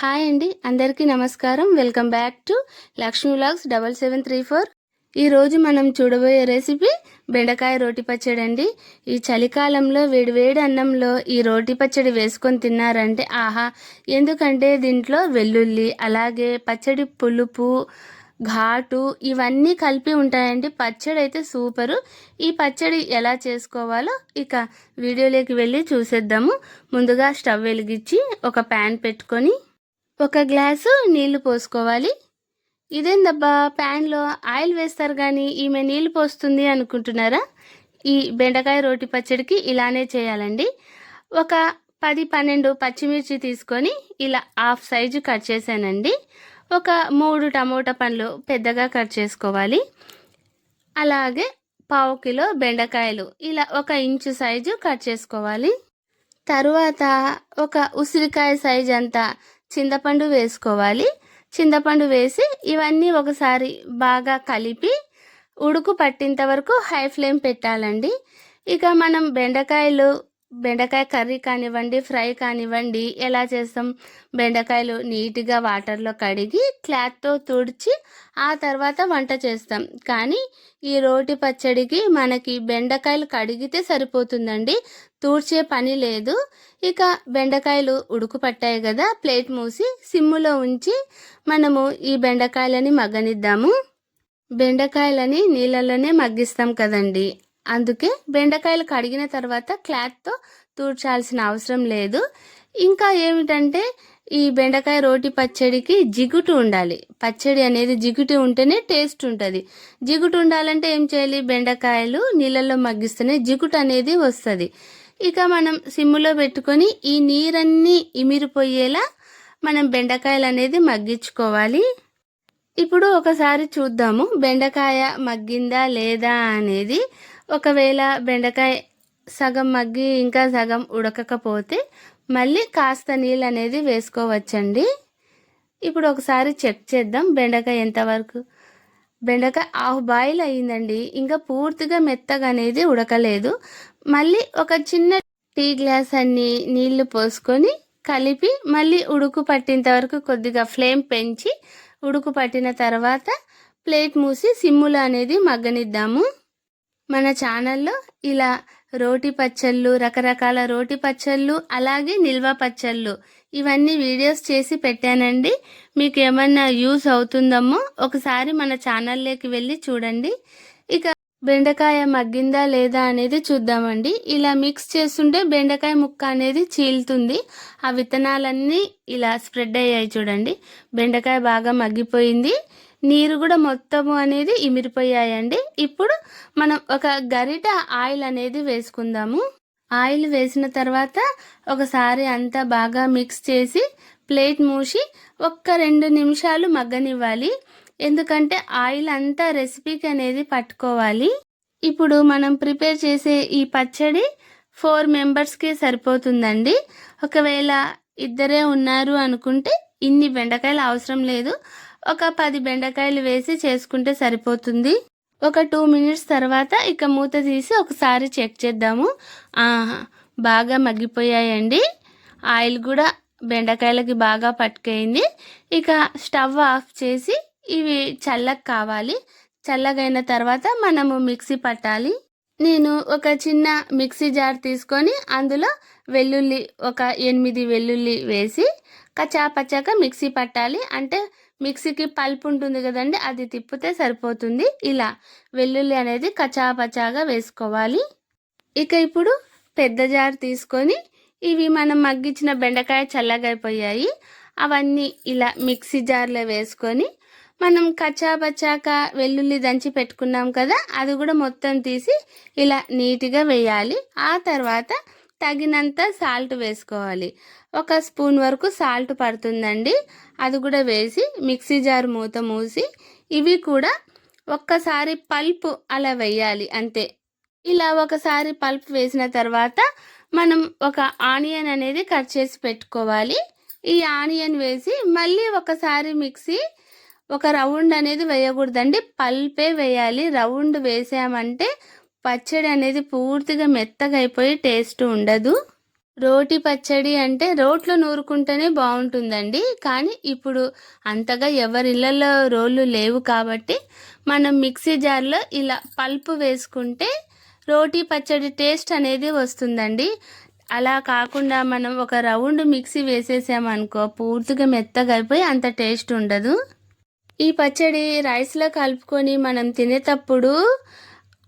Hi అండి అందరికీ నమస్కారం. Welcome back to Lakshmi vlogs double seven three four. ఈరోజు మనం చూడబోయే రెసిపీ బెండకాయ రోటి పచ్చడి అండి. ఈ చలికాలంలో వేడివేడి అన్నంలో ఈ రోటి పచ్చడి వేసుకొని తిన్నారంటే ఆహా ఎందుకంటే దీంట్లో వెల్లుల్లి అలాగే పచ్చడి పులుపు ఘాటు ఇవన్నీ కలిపి ఉంటాయండి. పచ్చడి అయితే సూపరు. ఈ పచ్చడి ఎలా చేసుకోవాలో ఇక వీడియోలోకి వెళ్ళి చూసేద్దాము. ముందుగా స్టవ్ వెలిగించి ఒక ప్యాన్ పెట్టుకొని ఒక గ్లాసు నీళ్ళు పోసుకోవాలి. ఇదేందబ్బా ప్యాన్లో ఆయిల్ వేస్తారు కానీ ఈమె నీళ్ళు పోస్తుంది అనుకుంటున్నారా? ఈ బెండకాయ రోటి పచ్చడికి ఇలానే చేయాలండి. ఒక పది పన్నెండు పచ్చిమిర్చి తీసుకొని ఇలా హాఫ్ సైజు కట్ చేశానండి. ఒక మూడు టమోటా పండ్లు పెద్దగా కట్ చేసుకోవాలి. అలాగే పావు కిలో బెండకాయలు ఇలా ఒక ఇంచు సైజు కట్ చేసుకోవాలి. తరువాత ఒక ఉసిరికాయ సైజ్ అంతా చింతపండు వేసుకోవాలి. చింతపండు వేసి ఇవన్నీ ఒకసారి బాగా కలిపి ఉడుకు పట్టేంత వరకు హై ఫ్లేమ్ పెట్టాలండి. ఇక మనం బెండకాయలు బెండకాయ కర్రీ కానివ్వండి ఫ్రై కానివ్వండి ఎలా చేస్తాం? బెండకాయలు నీట్గా వాటర్లో కడిగి క్లాత్తో తుడిచి ఆ తర్వాత వంట చేస్తాం. కానీ ఈ రోటి పచ్చడికి మనకి బెండకాయలు కడిగితే సరిపోతుందండి. తూడ్చే పని లేదు. ఇక బెండకాయలు ఉడుకు పట్టాయి కదా ప్లేట్ మూసి సిమ్ములో ఉంచి మనము ఈ బెండకాయలని మగ్గనిద్దాము. బెండకాయలని నీళ్ళలోనే మగ్గిస్తాం కదండి. అందుకే బెండకాయలు కడిగిన తర్వాత క్లాత్తో తూడ్చాల్సిన అవసరం లేదు. ఇంకా ఏమిటంటే ఈ బెండకాయ రోటి పచ్చడికి జిగుటు ఉండాలి. పచ్చడి అనేది జిగుటు ఉంటేనే టేస్ట్ ఉంటుంది. జిగుటు ఉండాలంటే ఏం చేయాలి? బెండకాయలు నీళ్ళల్లో మగ్గిస్తేనే జిగుటు అనేది వస్తుంది. ఇక మనం సిమ్ములో పెట్టుకొని ఈ నీరన్నీ ఇమిరిపోయేలా మనం బెండకాయలు అనేది మగ్గించుకోవాలి. ఇప్పుడు ఒకసారి చూద్దాము బెండకాయ మగ్గిందా లేదా అనేది. ఒకవేళ బెండకాయ సగం మగ్గి ఇంకా సగం ఉడకకపోతే మళ్ళీ కాస్త నీళ్ళు అనేది వేసుకోవచ్చండి. ఇప్పుడు ఒకసారి చెక్ చేద్దాం బెండకాయ ఎంతవరకు బెండకాయ హాఫ్ బాయిల్ అయ్యిందండి ఇంకా పూర్తిగా మెత్తగా అనేది ఉడకలేదు. మళ్ళీ ఒక చిన్న టీ గ్లాస్ అన్ని నీళ్ళు పోసుకొని కలిపి మళ్ళీ ఉడుకు పట్టేంత వరకు కొద్దిగా ఫ్లేమ్ పెంచి ఉడుకు పట్టిన తర్వాత ప్లేట్ మూసి సిమ్ములు అనేది మగ్గనిద్దాము. మన ఛానల్లో ఇలా రోటి పచ్చళ్ళు రకరకాల రోటి పచ్చళ్ళు అలాగే నిల్వ పచ్చళ్ళు ఇవన్నీ వీడియోస్ చేసి పెట్టానండి. మీకు ఏమన్నా యూస్ అవుతుందమ్మో ఒకసారి మన ఛానల్లోకి వెళ్ళి చూడండి. ఇక బెండకాయ మగ్గిందా లేదా అనేది చూద్దామండి. ఇలా మిక్స్ చేస్తుంటే బెండకాయ ముక్క అనేది చీలుతుంది. ఆ విత్తనాలన్నీ ఇలా స్ప్రెడ్ అయ్యాయి చూడండి. బెండకాయ బాగా మగ్గిపోయింది. నీరు కూడా మొత్తము అనేది ఇమిరిపోయాయండి ఇప్పుడు మనం ఒక గరిట ఆయిల్ అనేది వేసుకుందాము. ఆయిల్ వేసిన తర్వాత ఒకసారి అంతా బాగా మిక్స్ చేసి ప్లేట్ మూసి ఒక్క రెండు నిమిషాలు మగ్గనివ్వాలి. ఎందుకంటే ఆయిల్ అంతా రెసిపీకి అనేది పట్టుకోవాలి. ఇప్పుడు మనం ప్రిపేర్ చేసే ఈ పచ్చడి ఫోర్ మెంబర్స్కి సరిపోతుందండి. ఒకవేళ ఇద్దరే ఉన్నారు అనుకుంటే ఇన్ని బెండకాయలు అవసరం లేదు. ఒక పది బెండకాయలు వేసి చేసుకుంటే సరిపోతుంది. ఒక టూ మినిట్స్ తర్వాత ఇక మూత తీసి ఒకసారి చెక్ చేద్దాము. బాగా మగ్గిపోయాయండి. ఆయిల్ కూడా బెండకాయలకి బాగా పట్టుకైంది. ఇక స్టవ్ ఆఫ్ చేసి ఇవి చల్లగా కావాలి. చల్లగైన తర్వాత మనము మిక్సీ పట్టాలి. నేను ఒక చిన్న మిక్సీ జార్ తీసుకొని అందులో వెల్లుల్లి ఒక ఎనిమిది వెల్లుల్లి వేసి కచ్చా పచ్చాక మిక్సీ పట్టాలి. అంటే మిక్సీకి పల్ప్ ఉంటుంది కదండి అది తిప్పితే సరిపోతుంది. ఇలా వెల్లుల్లి అనేది కచాపచాగా వేసుకోవాలి. ఇక ఇప్పుడు పెద్ద జార్ తీసుకొని ఇవి మనం మగ్గించిన బెండకాయ చల్లగైపోయాయి. అవన్నీ ఇలా మిక్సీ జార్లో వేసుకొని మనం కచ్చాపచ్చాక వెల్లుల్లి దంచి పెట్టుకున్నాం కదా అది కూడా మొత్తం తీసి ఇలా నీట్గా వేయాలి. ఆ తర్వాత తగినంత సాల్ట్ వేసుకోవాలి. ఒక స్పూన్ వరకు సాల్ట్ పడుతుందండి. అది కూడా వేసి మిక్సీ జార్ మూత మూసి ఇవి కూడా ఒక్కసారి పల్ప్ అలా వేయాలి అంతే. ఇలా ఒకసారి పల్ప్ వేసిన తర్వాత మనం ఒక ఆనియన్ అనేది కట్ చేసి పెట్టుకోవాలి. ఈ ఆనియన్ వేసి మళ్ళీ ఒకసారి మిక్సీ ఒక రౌండ్ అనేది వేయకూడదండి. పల్పే వేయాలి. రౌండ్ వేసామంటే పచ్చడి అనేది పూర్తిగా మెత్తగా అయిపోయి టేస్ట్ ఉండదు. రోటి పచ్చడి అంటే రోట్లో నూరుకుంటేనే బాగుంటుందండి. కానీ ఇప్పుడు అంతగా ఎవరి ఇళ్ళల్లో రోళ్ళు లేవు కాబట్టి మనం మిక్సీ జార్లో ఇలా పల్పు వేసుకుంటే రోటీ పచ్చడి టేస్ట్ అనేది వస్తుందండి. అలా కాకుండా మనం ఒక రౌండ్ మిక్సీ వేసేసామనుకో పూర్తిగా మెత్తగా అయిపోయి అంత టేస్ట్ ఉండదు. ఈ పచ్చడి రైస్లో కలుపుకొని మనం తినేటప్పుడు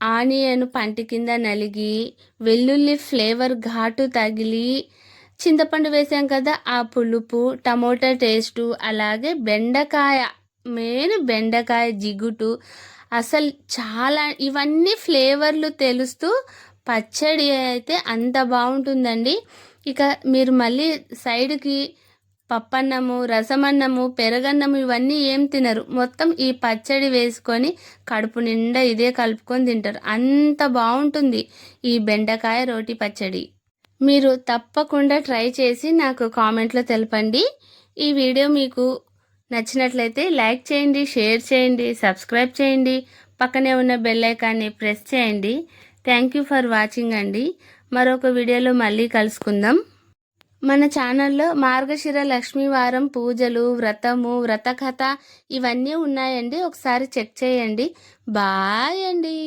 ఆనియన్ పంటి కింద నలిగి వెల్లుల్లి ఫ్లేవర్ ఘాటు తగిలి చింతపండు వేసాం కదా ఆ పులుపు టమోటా టేస్టు అలాగే బెండకాయ మెయిన్ బెండకాయ జిగుటు. అసలు చాలా ఇవన్నీ ఫ్లేవర్లు తెలుస్తూ పచ్చడి అయితే అంత బాగుంటుందండి. ఇక మీరు మళ్ళీ సైడ్కి పప్పన్నము రసమన్నము పెరగన్నము ఇవన్నీ ఏం తినరు. మొత్తం ఈ పచ్చడి వేసుకొని కడుపు నిండా ఇదే కలుపుకొని తింటారు. అంత బాగుంటుంది ఈ బెండకాయ రోటి పచ్చడి. మీరు తప్పకుండా ట్రై చేసి నాకు కామెంట్లో తెలపండి. ఈ వీడియో మీకు నచ్చినట్లయితే లైక్ చేయండి షేర్ చేయండి సబ్స్క్రైబ్ చేయండి. పక్కనే ఉన్న బెల్ ఐకాన్ని ప్రెస్ చేయండి. థ్యాంక్ యూ ఫర్ వాచింగ్ అండి. మరొక వీడియోలో మళ్ళీ కలుసుకుందాం. మన ఛానల్లో మార్గశిర లక్ష్మీ వారం పూజలు వ్రతము వ్రత కథ ఇవన్నీ ఉన్నాయండి. ఒకసారి చెక్ చేయండి. బాయ్ అండి.